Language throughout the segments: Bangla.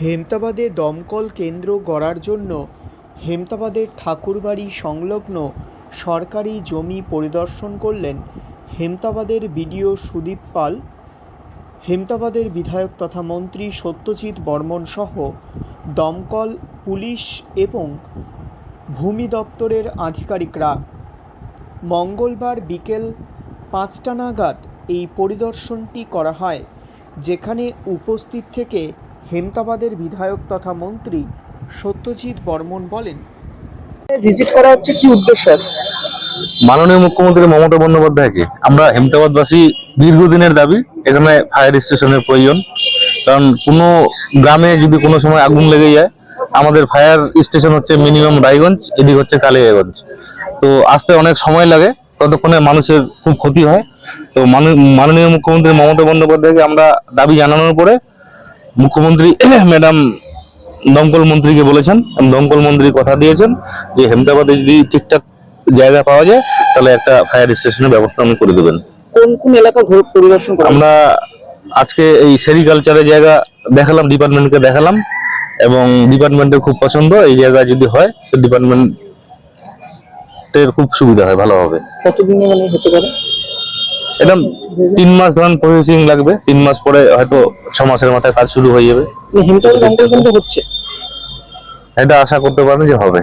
হেমতাবাদে দমকল কেন্দ্র গড়ার জন্য হেমতাবাদের ঠাকুরবাড়ি সংলগ্ন সরকারি জমি পরিদর্শন করলেন হেমতাবাদের বিডিও সুদীপ পাল, হেমতাবাদের বিধায়ক তথা মন্ত্রী সত্যজিৎ বর্মন সহ দমকল, পুলিশ এবং ভূমি দপ্তরের আধিকারিকরা। মঙ্গলবার বিকেল পাঁচটা নাগাদ এই পরিদর্শনটি করা হয়, যেখানে উপস্থিত থেকে হেমতাবাদের বিধায়ক তথা মন্ত্রী সত্যজিৎ বর্মন বলেন ভিজিট করা হচ্ছে কি উদ্দেশ্য আছে? মাননীয় মুখ্যমন্ত্রী মমতা বন্দ্যোপাধ্যায়কে। আমরা হেমতাবাদবাসী দীর্ঘদিনের দাবি এখানে ফায়ার স্টেশনের প্রয়োজন। কারণ কোনো গ্রামে যদি কোনো সময় আগুন লেগে যায় আমাদের ফায়ার স্টেশন হচ্ছে মিনিমাম রায়গঞ্জ এদিক হচ্ছে কালিয়াগঞ্জ। তো আসতে অনেক সময় লাগে ততক্ষণে মানুষের খুব ক্ষতি হয়। তো মাননীয় মাননীয় মুখ্যমন্ত্রী মমতা বন্দ্যোপাধ্যায়কে আমরা দাবি জানানোর পরে মুখ্যমন্ত্রী ম্যাডাম দমকল মন্ত্রীকে বলেছেন দমকল মন্ত্রী কথা দিয়েছেন যে হেমদাবাদে যদি ঠিকঠাক জায়গা পাওয়া যায় তাহলে একটা ফায়ার স্টেশনের ব্যবস্থা উনি করে দেবেন। কোন কোন এলাকা ঘুরে পরিদর্শন আমরা আজকে এই সেরিকালচারের জায়গা দেখালাম ডিপার্টমেন্টকে দেখালাম এবং ডিপার্টমেন্টের খুব পছন্দ এই জায়গা যদি হয় তো ডিপার্টমেন্টের খুব সুবিধা হয় ভালো হবে কতদিনে মানে হতে পারে? এটা তিন মাস ধরেন প্রসেসিং লাগবে তিন মাস পরে হয়তো ছ মাসের মাথায় কাজ শুরু হয়ে যাবে। মানে কিন্তু হচ্ছে। এটা আশা করতে পারেন যে হবে।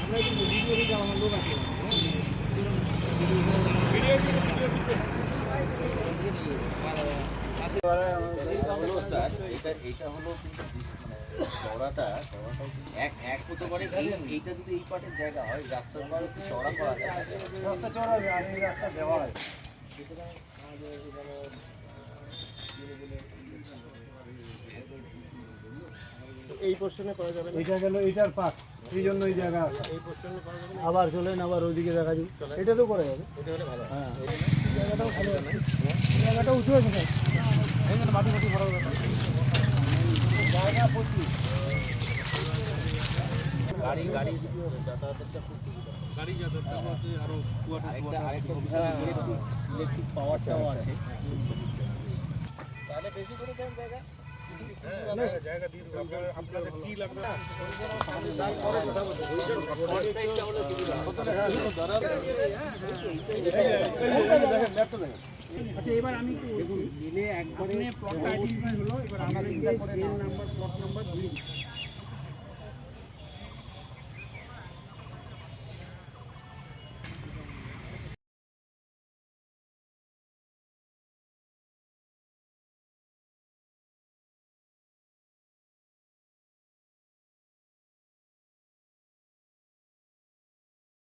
আমরা কিন্তু ভিডিও আমার লোক আছে এটা এটা হলো কিন্তু মানে চওড়াটা চওড়াটাও এক এক হতে পারে এই এইটা যদি এই পাটের জায়গা হয় রাস্তার একটু চওড়া করা যায়। রাস্তা চওড়া আর এই রাস্তা দেওয়া হয়। এই পোর্শনে করা যাবে এটা গেল এটার পাশ এই জন্য এই জায়গা আছে। এই পোর্শনে করা যাবে আবার চলেন আবার ওইদিকে দেখা যাবে। এটা তো করা যাবে। এটা হলে ভালো হ্যাঁ। জায়গাটাও ভালো আছে জায়গাটা উঁচু আছে স্যার এইখানে মাটি মাটি ভরা গাড়ি গাড়ি ইলেকট্রিক ইলেকট্রিক পাওয়ারটাও আছে তাহলে বেশি করে দেন জায়গা আচ্ছা এবার আমি একবারে আইডেন্টিফাই হলো এবার আমাদের নাম্বার প্লট নাম্বার দিচ্ছি